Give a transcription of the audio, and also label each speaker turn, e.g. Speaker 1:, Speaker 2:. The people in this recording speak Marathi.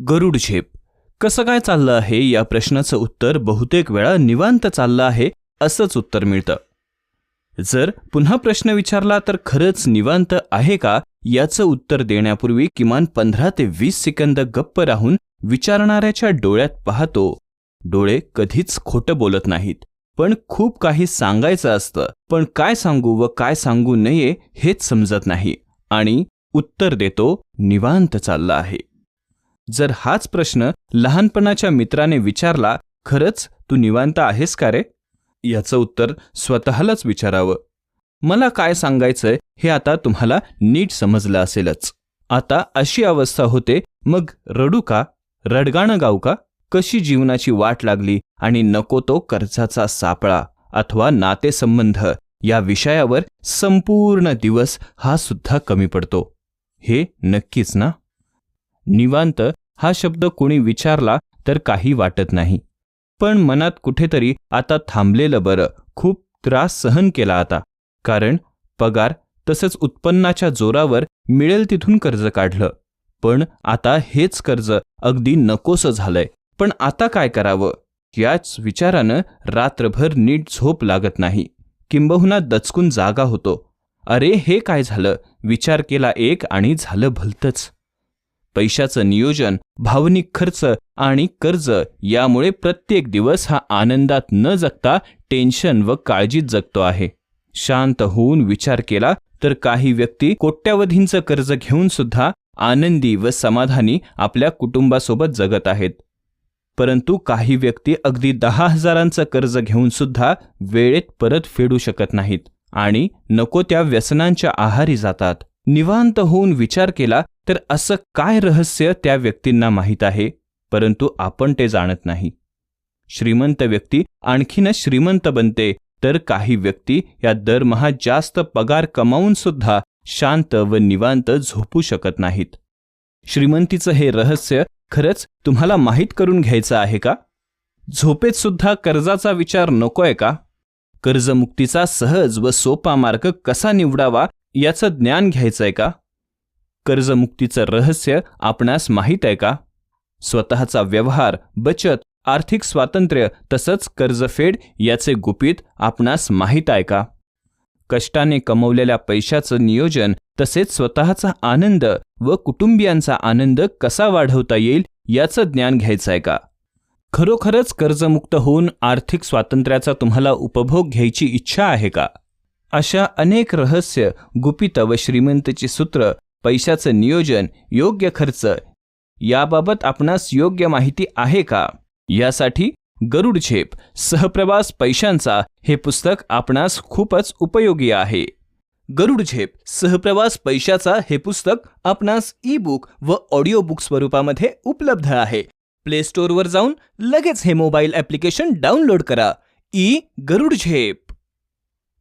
Speaker 1: गरुड झेप. कसं काय चाललं आहे या प्रश्नाचं उत्तर बहुतेक वेळा निवांत चाललं आहे असंच उत्तर मिळतं. जर पुन्हा प्रश्न विचारला तर खरंच निवांत आहे का याचं उत्तर देण्यापूर्वी किमान पंधरा ते वीस सेकंद गप्प राहून विचारणाऱ्याच्या डोळ्यात पाहतो. डोळे कधीच खोटं बोलत नाहीत. पण खूप काही सांगायचं असतं. पण काय सांगू व काय सांगू नये हेच समजत नाही. आणि उत्तर देतो निवांत चाललं आहे. जर हाच प्रश्न लहानपणाच्या मित्राने विचारला खरंच तू निवांत आहेस का रे? याचं उत्तर स्वतःलाच विचारावं. मला काय सांगायचंय हे आता तुम्हाला नीट समजलं असेलच. आता अशी अवस्था होते मग रडू का? रडगाणं गाऊ का? कशी जीवनाची वाट लागली आणि नको तो कर्जाचा सापळा अथवा नातेसंबंध या विषयावर संपूर्ण दिवस हा सुद्धा कमी पडतो. हे नक्कीच ना? निवांत हा शब्द कोणी विचारला तर काही वाटत नाही. पण मनात कुठेतरी आता थांबलेलं बरं खूप त्रास सहन केला आता. कारण पगार तसंच उत्पन्नाच्या जोरावर मिळेल तिथून कर्ज काढलं. पण आता हेच कर्ज अगदी नकोसं झालंय. पण आता काय करावं? याच विचारानं रात्रभर नीट झोप लागत नाही. किंबहुना दचकून जागा होतो. अरे हे काय झालं? विचार केला एक आणि झालं भलतंच. पैशाचं नियोजन भावनिक खर्च आणि कर्ज यामुळे प्रत्येक दिवस हा आनंदात न जगता टेन्शन व काळजीत जगतो आहे. शांत होऊन विचार केला तर काही व्यक्ती कोट्यावधींचं कर्ज घेऊन सुद्धा आनंदी व समाधानी आपल्या कुटुंबासोबत जगत आहेत. परंतु काही व्यक्ती अगदी दहा हजारांचं कर्ज घेऊन सुद्धा वेळेत परत फेडू शकत नाहीत आणि नको त्या व्यसनांच्या आहारी जातात. निवांत होऊन विचार केला तर असं काय रहस्य त्या व्यक्तींना माहीत आहे? परंतु आपण ते जाणत नाही. श्रीमंत व्यक्ती आणखीनच श्रीमंत बनते तर काही व्यक्ती या दरमहा जास्त पगार कमावून सुद्धा शांत व निवांत झोपू शकत नाहीत. श्रीमंतीचं हे रहस्य खरंच तुम्हाला माहीत करून घ्यायचं आहे का? झोपेत सुद्धा कर्जाचा विचार नकोय का? कर्जमुक्तीचा सहज व सोपा मार्ग कसा निवडावा याचं ज्ञान घ्यायचंय का? कर्जमुक्तीचं रहस्य आपणास माहीत आहे का? स्वतःचा व्यवहार बचत आर्थिक स्वातंत्र्य तसंच कर्जफेड याचे गुपित आपणास माहीत आहे का? कष्टाने कमवलेल्या पैशाचं नियोजन तसेच स्वतःचा आनंद व कुटुंबियांचा आनंद कसा वाढवता येईल याचं ज्ञान घ्यायचं आहे का? खरोखरच कर्जमुक्त होऊन आर्थिक स्वातंत्र्याचा तुम्हाला उपभोग घ्यायची इच्छा आहे का? अशा अनेक रहस्य गुपित व श्रीमंतची सूत्र पैशाचं नियोजन योग्य खर्च याबाबत आपणास योग्य माहिती आहे का? यासाठी गरुड झेप सहप्रवास पैशांचा हे पुस्तक आपणास खूपच उपयोगी आहे. गरुड झेप सहप्रवास पैशाचा हे पुस्तक आपणास ई बुक व ऑडिओ बुक स्वरूपामध्ये उपलब्ध आहे. प्ले स्टोअरवर जाऊन लगेच हे मोबाईल ॲप्लिकेशन डाउनलोड करा. ई गरुड झेप.